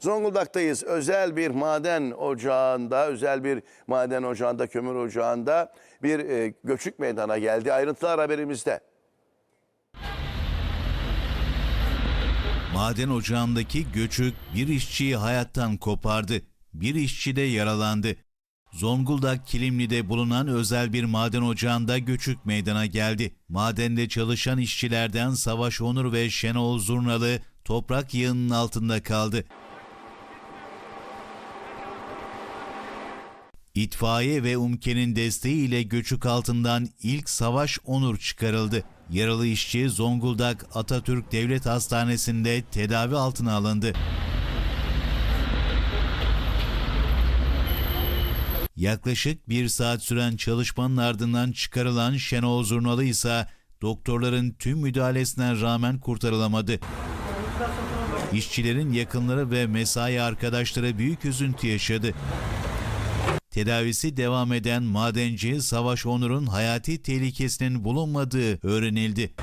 Zonguldak'tayız. Özel bir maden ocağında, özel bir maden ocağında, kömür ocağında bir e, göçük meydana geldi. Ayrıntılar haberimizde. Maden ocağındaki göçük bir işçiyi hayattan kopardı. Bir işçi de yaralandı. Zonguldak Kilimli'de bulunan özel bir maden ocağında göçük meydana geldi. Madende çalışan işçilerden Savaş Onur ve Şenol Zurnalı toprak yığının altında kaldı. İtfaiye ve UMKE'nin desteğiyle göçük altından ilk Savaş Onur çıkarıldı. Yaralı işçi Zonguldak Atatürk Devlet Hastanesi'nde tedavi altına alındı. Yaklaşık bir saat süren çalışmanın ardından çıkarılan Şenol Zurnalı ise doktorların tüm müdahalesine rağmen kurtarılamadı. İşçilerin yakınları ve mesai arkadaşları büyük üzüntü yaşadı. Tedavisi devam eden madenci Savaş Onur'un hayati tehlikesinin bulunmadığı öğrenildi.